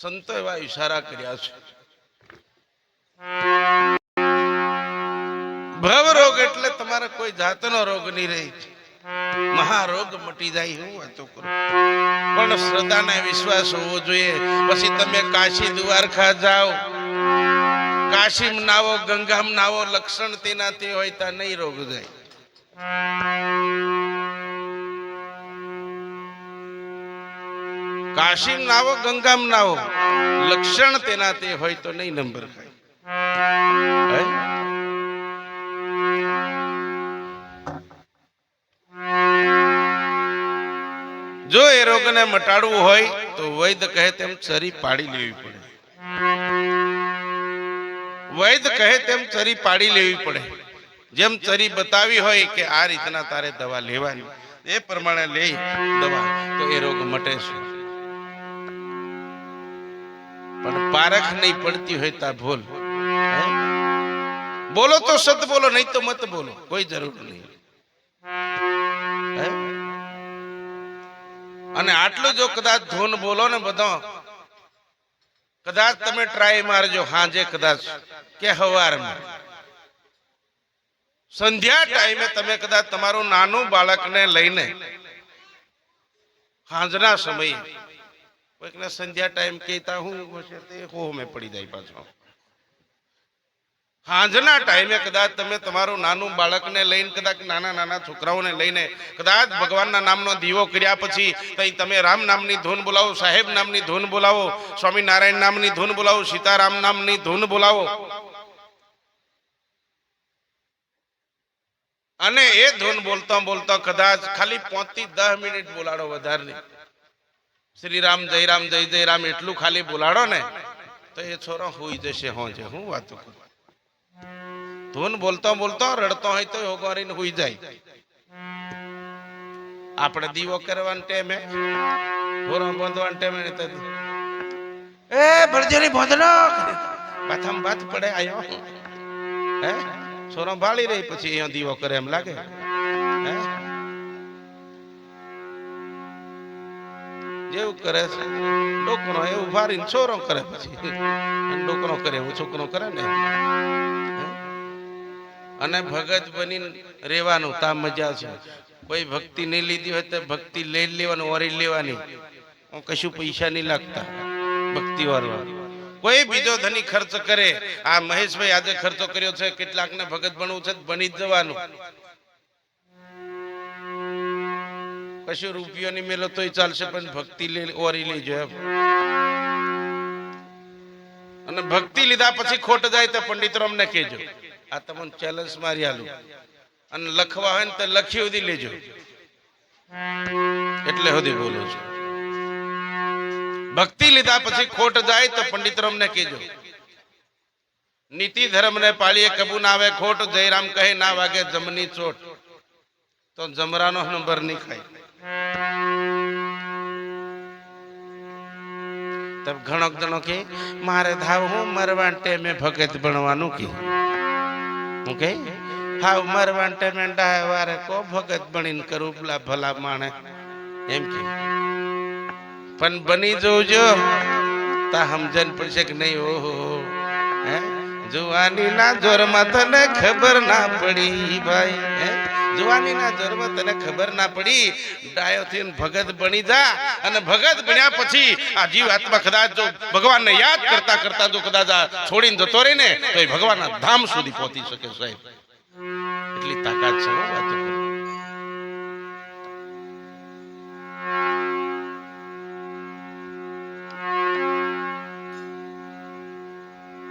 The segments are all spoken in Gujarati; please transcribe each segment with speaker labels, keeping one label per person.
Speaker 1: સંતો એવા ઈશારા કર્યા છે. ભવ રોગ એટલે તમારે કોઈ જાતનો રોગ નહીં રહી. મહારોગ મટી જાય હું વાતો કરું. પણ શ્રદ્ધાને વિશ્વાસ હોવો જોઈએ. પછી તમે કાશી દ્વારકા જાઓ. કાશીમ નાવો, ગંગામ નાવો, લક્ષણ તેનાથી હોય ત્યાં નહીં રોગ જાય. કાશીમ નાવો, ગંગામ નાવો. લક્ષણ તેના તે હોય તો નહીં નંબર ખાય. જો એ રોગને મટાડવું હોય તો વૈદ કહે તેમ ચરી પાડી લેવી પડે. વૈદ કહે તેમ ચરી પાડી લેવી પડે. જેમ ચરી બતાવી હોય કે આ રીતના તારે દવા લેવાની. એ પ્રમાણે લે દવા, તો એ રોગ મટે છે. પારખ નહીં પડતી હોય તા ભૂલ. બોલો તો સત બોલો, નહીં તો મત બોલો. કોઈ જરૂર નહીં. અને આટલું જો કદાચ ધૂન બોલો ને બધો, કદાચ તમે ટ્રાય મારજો, હાજે કદાચ કે હવારમાં. સંધ્યા ટાઈમે તમે કદાચ તમારું નાનું બાળકને લઈને, હાંજના સમયે કોઈકને સંધ્યા ટાઈમ કહેતા હું હશે તે હો મેં પડી જાય પાછો. હાંજના ટાઈમે કદાચ તમે તમારું નાનું બાળકને લઈને કદાચ નાના નાના છોકરાઓને લઈને કદાચ ભગવાનના નામનો દીવો કર્યા પછી તઈ તમે રામ નામની ધૂન બોલાવો, સાહેબ નામની ધૂન બોલાવો, સ્વામિનારાયણ નામની ધૂન બોલાવો, સીતારામ નામની ધૂન બોલાવો. અને એ ધૂન બોલતા બોલતા કદાચ ખાલી પોતી દસ મિનિટ બોલાડો વધારે નહીં. શ્રી રામ જય રામ, જય જય રામ, એટલું ખાલી બોલાડો ને, તો એ છોરો હોઈ જશે, હો છે હું વાત કરું? ધૂન બોલતો બોલતો, રડતો હોય તો હોગવારીને હોઈ જાય. આપણે દીવો કરવાનો ટેમે ઢોરો બાંધવાનો ટેમે ને એ ભરજરી બોંધનો બાથમ બાથ પડે, આયો. હે? છોરો ભાળી રહી, પછી અહીંયા દીવો કરે એમ લાગે. જેવું કરે છે? ડોકરો એવું ભારીને છોરો કરે પછી. ડોકણો કરે એવું છોકરો કરે ને? અને ભગત બની રહેવાનું, તા મજા છે. કોઈ ભક્તિ નહીં લીધી હોય તો ભક્તિ લઈ લેવાનું, ઓરી લેવાની. કશું પૈસા નહીં લાગતા ભક્તિ વાળવા કોઈ બીજો ધની ખર્ચ કરે. આ મહેશભાઈ આજે ખર્ચો કર્યો છે, કેટલાકને ભગત બનવું છે બની જવાનું. કશું રૂપિયો ની મેલો તોય ચાલશે, પણ ભક્તિ ઓરી લેજો એમ. અને ભક્તિ લીધા પછી ખોટ જાય તો પંડિતો અમને કહેજો, આ તમને ચેલેન્જ મારી આલું. અને લખવા હોય ને તો લખી સુધી લેજો. એટલે સુધી બોલું છું. ભક્તિ લીધા પછી ખોટ જાય તો પંડિત અમને કહેજો, નીતિ ધર્મ ને પાળીએ કબૂ ના આવે, ખોટ જયરામ કહે, ના વાગે જમની ચોટ. તો જમરાનો નંબર નહીં ખાય. તબ ઘણો જણો કે, મારે ધાવ હું મરવા ટેમે ભગત બનવાનું કે. હું કે, હાવ મરવા ટેમે ડાય વારે કો ભગત બનીને કરું ભલા ભલા માણે. એમ કે. પણ બની જોજો, તા સમજણ પડશે કે નહીં, ઓહો, હે? જુવાની ના જોરમાં તને ખબર ના પડી, ભાઈ, હે? જુવાની જન્મ તને ખબર ના પડી ડાયો થઈને ભગત બની જા. અને ભગત બન્યા પછી આ જીવ આત્મા કદાચ જો ભગવાનને યાદ કરતા કરતા જો કદાચ આ છોડીને જતો રહે ને, તો એ ભગવાનના ધામ સુધી પહોંચી શકે સાહેબ. એટલી તાકાત છે વાતો.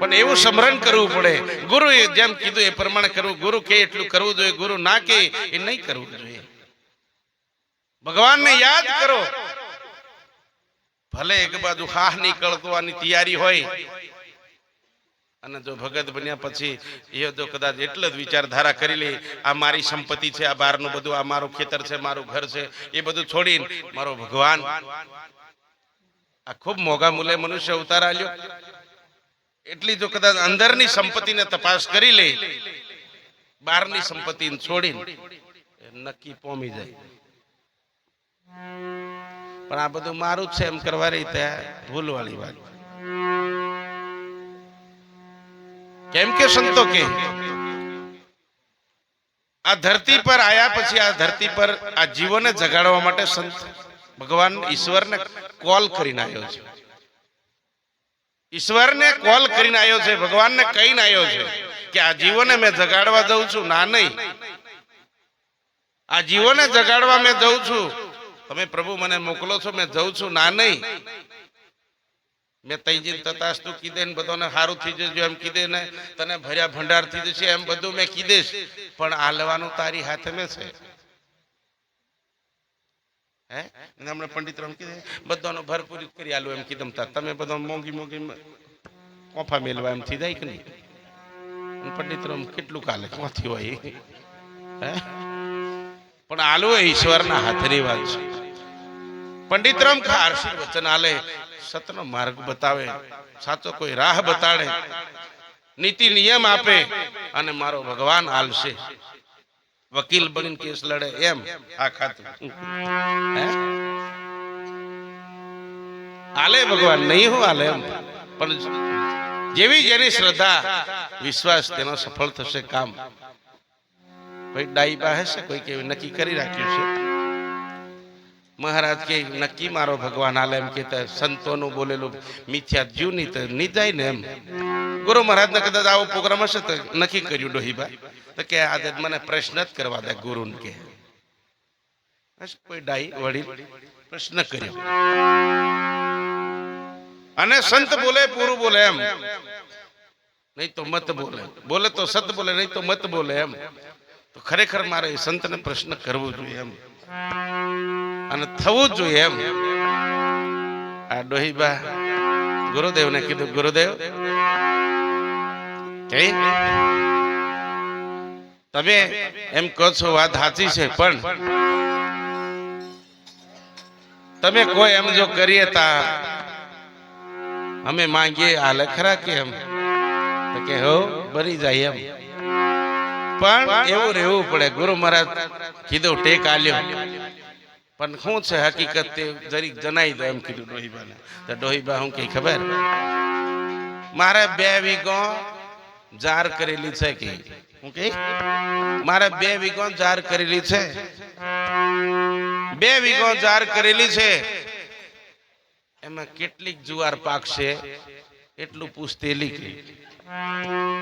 Speaker 1: પણ એવું સ્મરણ કરવું પડે. ગુરુ જેમ કીધું એ પ્રમાણે કરવું. ગુરુ કે એટલું કરવું જોઈએ, ગુરુ ના કે એ નહીં કરવું જોઈએ. ભગવાનને યાદ કરો. ભલે એક બાજુ હાહ નીકળવાની તૈયારી હોય, અને જો ભગત બન્યા પછી એ જો કદાચ એટલે જ વિચારધારા કરી લે, આ મારી સંપત્તિ છે, આ બહારનું બધું, આ મારું ખેતર છે, મારું ઘર છે, એ બધું છોડીને મારો ભગવાન આ ખૂબ મોંઘા મૂલે મનુષ્ય ઉતારા આલ્યો. એટલી જો કદાચ અંદરની સંપત્તિને તપાસ કરી લે, બહારની સંપત્તિને છોડી નક્કી પોમી જાય. પણ આ બધું મારું જ છે, એમ કરવા રહી ત્યાં ભૂલવાળી વાત. કેમ કે સંતો કે, આ ધરતી પર આયા પછી આ ધરતી પર આ જીવોને જગાડવા માટે સંત ભગવાન ઈશ્વરને કોલ કરીને આવ્યો છે. ઈશ્વરને કોલ કરીને આવ્યો છે, ભગવાનને કહીને આવ્યો છે કે આ જીવોને મેં જગાડવા જઉં છું. ના, નહીં. આ જીવોને જગાડવા મેં જઉં છું. તમે પ્રભુ મને મોકલો છો, મેં જઉં છું. ના, નહીં. મેં તૈજીન તતાસ્તુ કીધે ને બધાને સારું થઈ જજો એમ કીધે ને તને ભર્યા ભંડાર થઈ જશે એમ બધું મેં કીધેશ. પણ આ લેવાનું તારી હાથે મેં છે. હે? હમણાં પંડિત રામ કીધે, બધાનો ભરપૂર કરી આલું એમ કીધમ તા તમે બધા મોંઘી મોંઘી કોફા મેલવા એમ થઈ જાય કે નહીં? પંડિત રામ કેટલું કાલે કોથી હોય હે? પણ આલો ઈશ્વરના હાથની વાત છે. પંડિત રામ ખારસી વચન આલે, સતનો માર્ગ બતાવે, સાચો કોઈ રાહ બતાડે, નીતિ નિયમ આપે, અને મારો ભગવાન હાલશે વકીલ બનીને કેસ લડે એમ આ ખાતું. આલે ભગવાન નહીં હું આલે એમ. પણ જેવી જેની શ્રદ્ધા વિશ્વાસ તેનો સફળ થશે કામ. કોઈ ડાઈબા હશે કોઈ કેવી નક્કી કરી રાખ્યું છે. મહારાજ કે, નક્કી મારો ભગવાન હાલે. એમ કે સંતોનું બોલેલું મિથ્યા જીવની તો ની જાય ને એમ. ગુરુ મહારાજ ને કદાચ આવો પ્રોગ્રામ હશે તો નક્કી કર્યું ડોહીબા. તો કે, આજે મને પ્રશ્ન જ કરવા દે ગુરુ કે. કોઈ ડાઈ વડીલ પ્રશ્ન કર્યો. અને સંત બોલે, પૂરું બોલે એમ. નહીં તો મત બોલે. બોલે તો સત બોલે, નહીં તો મત બોલે એમ. તો ખરેખર મારે સંતને પ્રશ્ન કરવો જોઈએ એમ. અને થવું જ જોઈએ એમ. આ ડોહીબા ગુરુદેવને કીધું, ગુરુદેવ તમે એમ કહો છો, વાત સાચી છે, પણ તમે કોઈ એમ જો કરીએ તા, અમે માંગીએ હાલે ખરા કે એમ. તો કે, હો, બની જાય એમ. પણ એવું રહેવું પડે. ગુરુ મહારાજ કીધું, ટેક આલ્યો. પણ શું છે હકીકત તે જરીક જણાવી દો એમ કીધું ડોહીબાને. તો ડોહીબા હું કઈ ખબર? મારે બે વીઘો જાર કરેલી છે કે? હું કે મારે બે વીઘો જાર કરેલી છે? બે વીઘો જાર કરેલી છે? એમાં કેટલીક જુવાર પાકશે? એટલું પૂછતેલી કે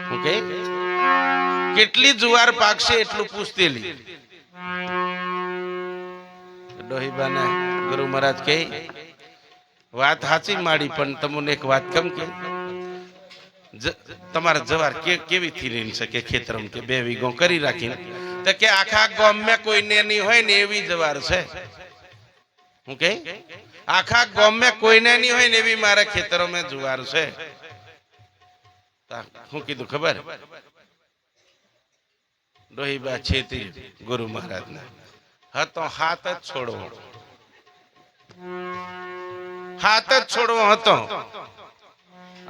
Speaker 1: હું કે કેટલી જુવાર પાકશે એટલું પૂછતેલી ડોહીબાને ગુરુ મહારાજ કહે, વાત સાચી માડી, પણ તમને એક વાત કેમ કે તમારે જવાર કેવી થી રહી શકે ખેતરમ કે બે વીઘો કરી રાખીને? તો કે આખા ગામમાં કોઈ નેની હોય ને એવી જવાર છે. હું કે આખા ગામમાં કોઈને નહીં હોય ને એવી મારા ખેતરોમાં જુવાર છે. હું કીધું, ખબર? ડોહીબા છેતી ગુરુ મહારાજને. હતો, હાથ જ છોડવો. હાથ જ છોડવો હતો.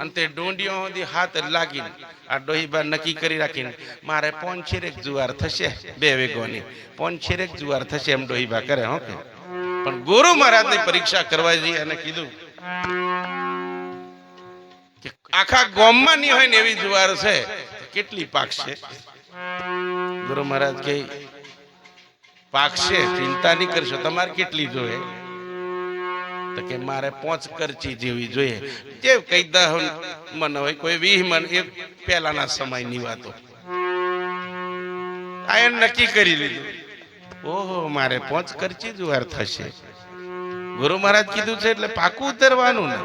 Speaker 1: અને તે ડોંડીઓ સુધી હાથ લાગીને, આ ડોહીબા નક્કી કરી રાખીને, મારે પોનછેરેક જુવાર થશે બે વેગોની પોનછેરેક જુવાર થશે એમ ડોહીબા કરે, હો પણ ગુરુ મહારાજની પરીક્ષા કરવા જઈએ અને કીધું કે આખા ગામમાં નહીં હોય ને એવી જુવાર છે કેટલી પાક છે? ગુરુ મહારાજ કે પાકશે ચિંતા નહીં કરશો, તમારે કેટલી જોઈએ? તો કે મારે પોંચ કરચી જેવી જોઈએ. જે કઈ દહ મન હોય, કોઈ વીહ મન, એ પહેલાના સમયની વાતો. આ એને નક્કી કરી લીધું. ઓહો, મારે પોંચ કરચી જુવાર થશે. ગુરુ મહારાજ કીધું છે એટલે પાકું ઉતરવાનું ને.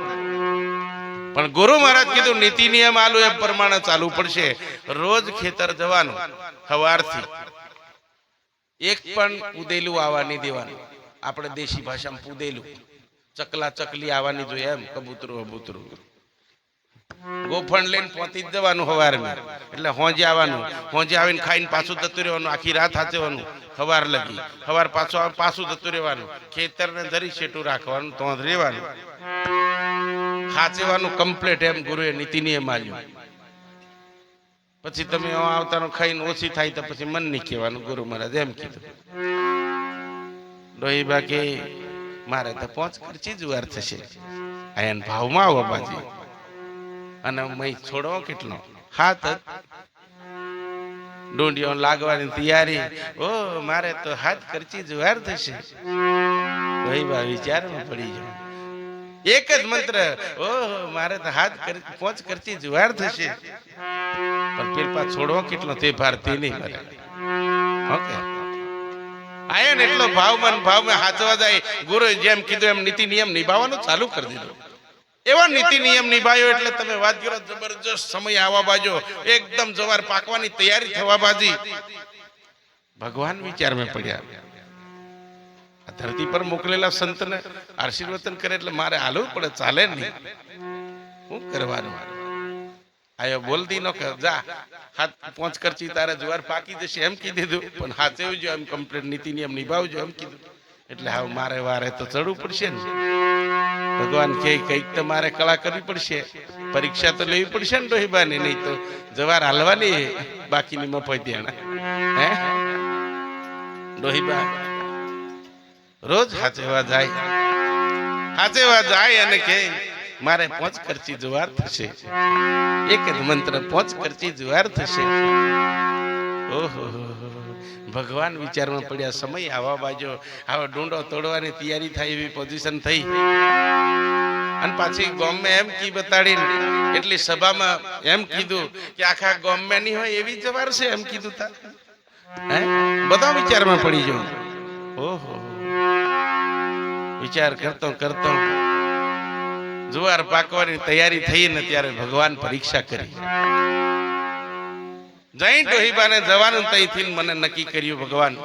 Speaker 1: પણ ગુરુ મહારાજ કીધું, નીતિ નિયમ આલુ, એ પ્રમાણે ચાલુ પડશે. રોજ ખેતર જવાનું સવારથી એક પણ કુદેલું આવવા નહીં દેવાનું. આપણે દેશી ભાષામાં પુદેલું. ચકલા ચકલી આવવાની જોઈએ એમ, કબૂતરું કબૂતરું ગોફણ લઈને પહોંચી જ જવાનું સવારમાં એટલે હોંજે આવવાનું. હોંજે આવીને ખાઈને પાછું જતું રહેવાનું. આખી રાત હાચવાનું સવાર લગી. સવાર પાછું પાછું જતું રહેવાનું. ખેતરને ધરી શેટું રાખવાનું તો રહેવાનું હાચવાનું કમ્પ્લેટ એમ ગુરુએ નીતિ નિયમ આલ્યું પછી તમે આવતાનો ખાઈને ઓછી થાય તો પછી મન નહીં કહેવાનું, ગુરુ મહારાજ, એમ કીધું. ડોહીબા બાકી, મારે તો પોંચ ખર્ચી જુવાર થશે. આયન ભાવમાં આવો બાજી. અને મય છોડો કેટલો? હાથ જ. ડુંડીઓ લાગવાની તૈયારી. ઓ, મારે તો હાથ કરચી જુવાર થશે. વહીવા વિચારમાં પડી જાઉં એક જ મંત્ર, ઓ, મારે તો હાથ પહોંચ કરચી જુવાર થશે. પણ પેલપા છોડવો કેટલો તે ભારતી નહીં મારે ઓકે. આયા ને એટલો ભાવમાં ભાવમાં હાચવા જાય. ગુરુ જેમ કીધું એમ નીતિ નિયમ નિભાવવાનું ચાલુ કરી દીધું. એવા નીતિ નિયમ નિભાયો એટલે તમે વાત કરો જબરજસ્ત સમય આવવા બાજો. એકદમ જવાર પાકવાની તૈયારી થવા બાજી. ભગવાન વિચારમાં પડ્યા. ધરતી પર મોકલેલા સંતને આશીર્વચન કરે એટલે મારે હાલવું પડે, ચાલે નહીં. શું કરવાનું? આયો બોલતી નો કે, જા, હાથ પોંચ કરચી તારે જુવાર પાકી જશે, એમ કીધું દીધું. પણ હાચવજો, એમ કમ્પ્લેટ નીતિ નિયમ નિભાવજો, એમ કીધું એટલે હવે મારે વારે તો ચડવું પડશે ને. ભગવાન કે કંઈક તો મારે કળા કરવી પડશે. પરીક્ષા તો લેવી પડશે ને ડોહીબાની, નહીં તો જવાર હાલવાની બાકીની મફત દેણા હે? રોહિબા રોજ હાચેવા જાય. હાચેવા જાય અને કે મારે પોંચ કરચી જુવાર થશે. એક જ મંત્ર પોંચ કરચી જુવાર થશે. ઓહો ભગવાન વિચારમાં પડ્યા સમય આવા બાજો. આવો ડુંડો તોડવાની તૈયારી થાય એવી પોઝિશન થઈ. અને પાછી ગોમે એમ કી બતાડીને એટલી સભામાં એમ કીધું કે આખા ગોમે ની હોય એવી જવાર છે એમ કીધું તા. હે? બધા વિચારમાં પડી ગયો ઓહો વિચાર કરતો કરતો જુવાર પાકવાની તૈયારી થઈ ને ત્યારે ભગવાન પરીક્ષા કરી. જઈ ડોહીબાને જવાનું તઈથી મને નક્કી કર્યું ભગવાન,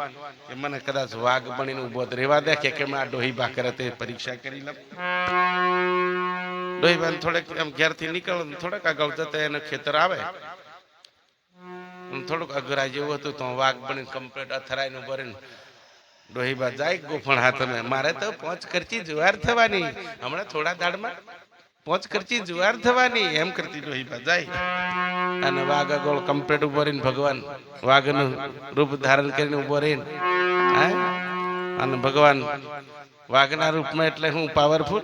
Speaker 1: કે મને કદાચ વાઘ બનીને ઊભો રહેવા દે, કે કેમ આ ડોહીબા કરે તે પરીક્ષા કરી લઉં. ડોહીબાને થોડેક એમ ઘેરથી નીકળ થોડેક આગળ જતા એને ખેતર આવે. થોડુંક અઘરા જેવું હતું તો વાઘ બનીને કમ્પ્લીટ અથડાઈને ઊભો રહીને ડોહીબા જાય, ગોફણ હાથમે. મારે તો પોંચ કરચી જુવાર થવાની. હમણાં થોડા દાડમાં પોંચ કરચી જુવાર થવાની. એમ કરતી ડોહીબા જાય. અને વાઘ ગોળ કમ્પ્લેટ ઊભો રહીને ભગવાન વાઘનું રૂપ ધારણ કરીને ઊભો રહીને, હા? અને ભગવાન વાઘના રૂપમાં એટલે હું પાવરફુલ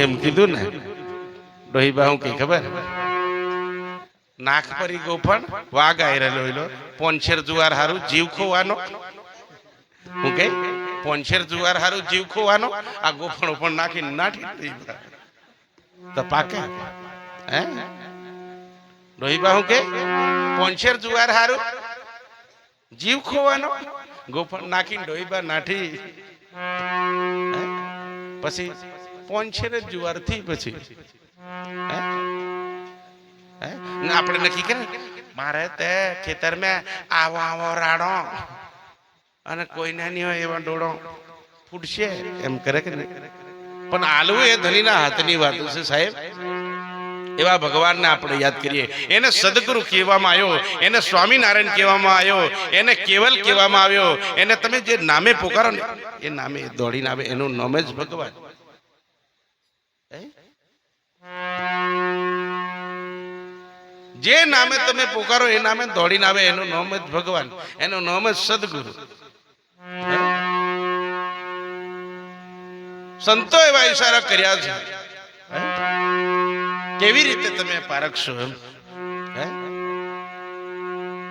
Speaker 1: એમ કીધું ને. ડોહીબા હું કઈ ખબર? નાખ પરી ગોફણ, વાઘ રહેલો એલો. જુવાર હારું જીવ ખોવાનો. હું કે, પોંછેર જુવાર હારું જીવ ખોવાનો. આ ગોફણ પણ નાખી નાઠી તો પાકે. હે? ડોહીબા હું કે, પોંછેર જુવાર હારું જીવ ખોવાનો. ગોફણ નાખીને ડોહીબા નાઠી. પછી પોંછેર જ જુવારથી પછી. આપણે નક્કી કરે મારે તે ખેતરમાં આવો આવો રાડો. અને કોઈને નહીં હોય એવા ડોળો ફૂટશે? એમ કરે કે નહીં? પણ આલવું એ ધણીના હાથની વાત છે સાહેબ. એવા ભગવાનને આપણે યાદ કરીએ. એને સદગુરુ કહેવામાં આવ્યો, એને સ્વામિનારાયણ કહેવામાં આવ્યો, એને કેવલ કહેવામાં આવ્યો. એને તમે જે નામે પુકારો ને, એ નામે દોડીને આવે. એનું નામ જ ભગવાન? જે નામે તમે પુકારો, એ નામે દોડીને આવે. એનું નામ જ ભગવાન. એનું નામ જ સદગુરુ. સંતો એવા ઈશારા કર્યા છે. કેવી રીતે તમે પારખશો એમ?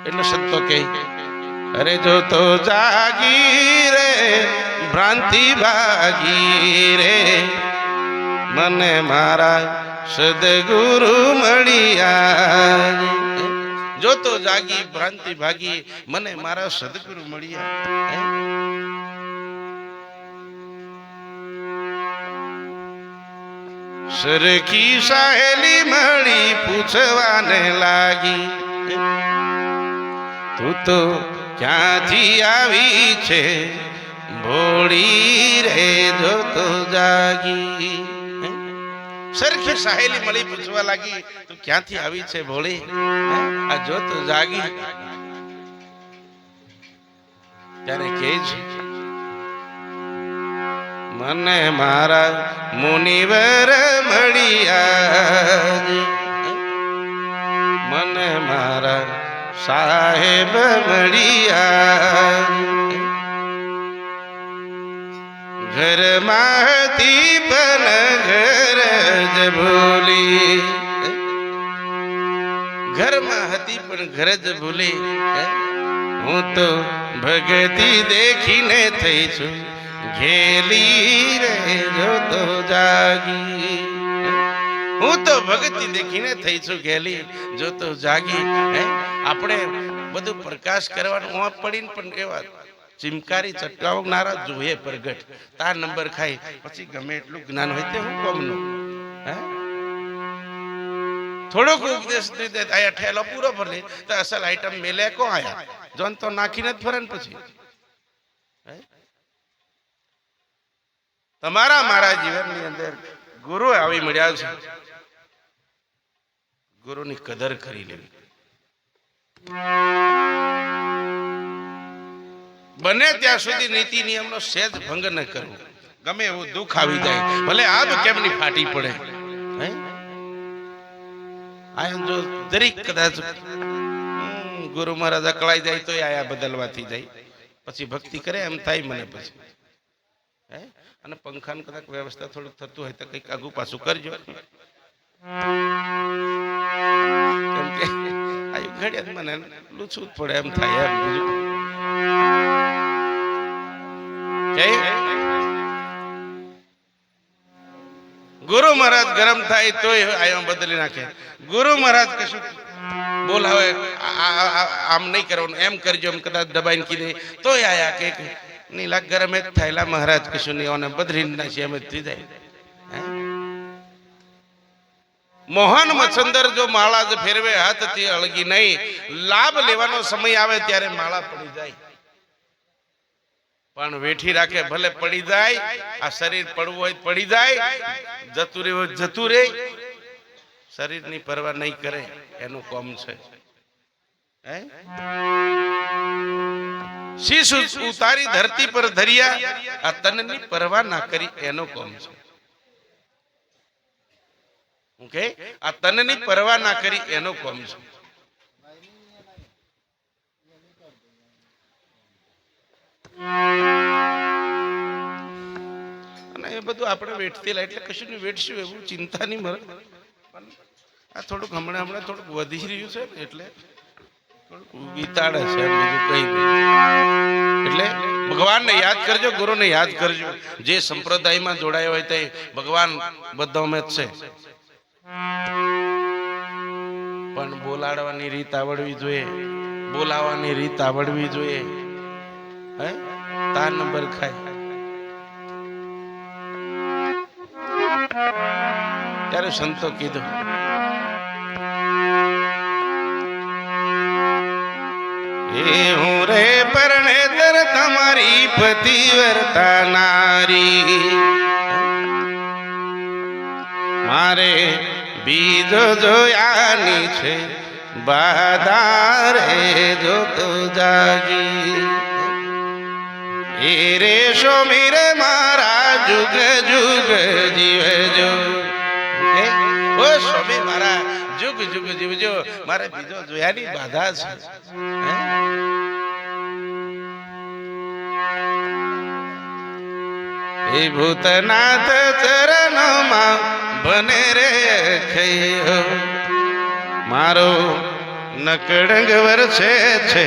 Speaker 1: એટલે સંતો કે અરે જો તો જાગી રે, ભ્રાંતિ ભાગી રે. મને મારા સદગુરુ મળ્યા જો તો જાગી, ભ્રાંતિ ભાગી, મને મારા સદગુરુ મળ્યા સરખી સહેલી મળી પૂછવાને લાગી, તું તો ક્યાંથી આવી છે? ભોળી રે જો તો જાગી સરખી સહેલી મળી પૂછવા લાગી, તું ક્યાંથી આવી છે ભોળી? આ જો તો જાગી. ત્યારે કે છે મને મારા મુનિવર મળ્યા મને મારા સાહેબ મળ્યા ઘરમાંથી પણ ઘર જ ભૂલી ઘરમાં હતી પણ ઘર જ ભૂલી હે? હું તો ભગતી દેખીને થઈ છું ઘેલી રે જો તો જાગી. હું તો ભગતી દેખીને થઈ છું ઘેલી, જો તો જાગી. હે? આપણે બધું પ્રકાશ કરવાનું ઓં પડીને પણ એવા ચિમકારી ચટકાવનારા જોઈએ પ્રગટ. તાર નંબર ખાઈ પછી ગમે એટલું જ્ઞાન હોય તે હું કોમનું? હે? થોડોક ઉપદેશ દીધે આયા ઠેલો પૂરો ભરલી તો અસલ આઈટમ મેલે કો આયા? જોન તો નાખીને જ ફરે ને પછી. હે? તમારા મારા જીવનની અંદર ગુરુ આવી મળ્યા છે. ગુરુની કદર કરી લેવી. બને ત્યાં સુધી નીતિ નિયમનો સેજ ભંગ ન કરવો. ગમે એવું દુઃખ આવી જાય, ભલે આબ કેમની ફાટી પડે. હે? આયમ જો દરેક કદાચ ગુરુ મહારાજ અકળાઈ જાય તો આયા બદલવાથી જાય. પછી ભક્તિ કરે, એમ થાય મને પછી. હે? અને પંખાનું કદાચ વ્યવસ્થા થોડુંક થતું હોય તો કંઈક આગુ પાછું કરજો. કેમ કે આ ઘડિયાળ મને લૂછવું જ પડે એમ થાય એમ બીજું. ગુરુ મહારાજ ગરમ થાય તોય આયો બદલી નાખે. ગુરુ મહારાજ કશું બોલાવે આમ નહીં કરવાનું, એમ કરજો, એમ કદાચ દબાઈને કીધે. તોય આયા કે નીલા ગરમે જ થયેલા મહારાજ કશું નહીં અને બદલી છે એમ થઈ જાય? મોહન મચ્છંદર જો માળા જ ફેરવે, હાથથી અળગી નહીં. લાભ લેવાનો સમય આવે ત્યારે માળા પડી જાય. પણ વેઠી રાખે ભલે પડી જાય, આ શરીર પડવું હોય પડી જાય. જતું રહેવું જતું રહે. શરીરની પરવા નહીં કરે, એનું કોમ છે. હે? શીશ ઉતારી ધરતી પર ધર્યા, આ તનની પરવા ના કરી એનો કોમ છે. ઓકે આ તનની પરવા ના કરી એનો કોમ છે. અને એ બધું આપણે વેઠતી એટલે કશું નહીં વેઠશું એવું ચિંતા નહીં, મરે. પણ આ થોડુંક હમણાં હમણાં થોડુંક વધી રહ્યું છે એટલે વિતાડે છે બીજું કઈ એટલે ભગવાનને યાદ કરજો, ગુરુને યાદ કરજો. જે સંપ્રદાયમાં જોડાયો હોય તે ભગવાન બધામાં જ છે. પણ બોલાડવાની રીત આવડવી જોઈએ. બોલાવવાની રીત આવડવી જોઈએ. હે? તાર નંબર ખાય. ત્યારે સંતો કીધું એ હું રે પરણેતર તમારી પતિવ્રતા નારી મારે બીજો જોયાની છે બાદારે જો તો જાગી એ રે સોમીર મારા જુગ જુગ જીવજો હે? ઓ સ્વામી મારા જુગ જુગ જીવજો મારે બીજો જોયાની બાધા છે ભૂતનાથ ચરણમાં બને રે ખૈયો મારો નકડંગ વરસે છે,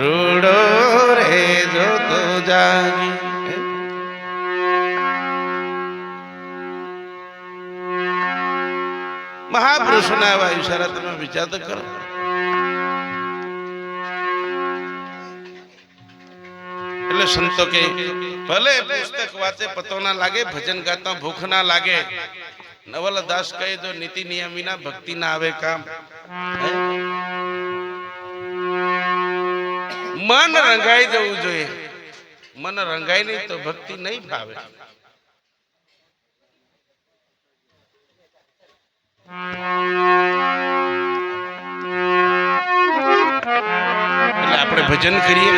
Speaker 1: રૂડો રે જો તો જાગી મહાપુરુષના એવા ઈશારા તમે વિચાર તો કરો. એટલે સંતો કે ભલે પુસ્તક વાંચે, પતો ના લાગે, ભજન ગાતા ભૂખ ના લાગે. નવલદાસ કહે, જો નીતિ વિના ભક્તિ ના આવે કામ. મન રંગાઈ જવું જોઈએ. મન રંગાય નહીં તો ભક્તિ નહીં ભાવે. એટલે આપણે ભજન કરીએ.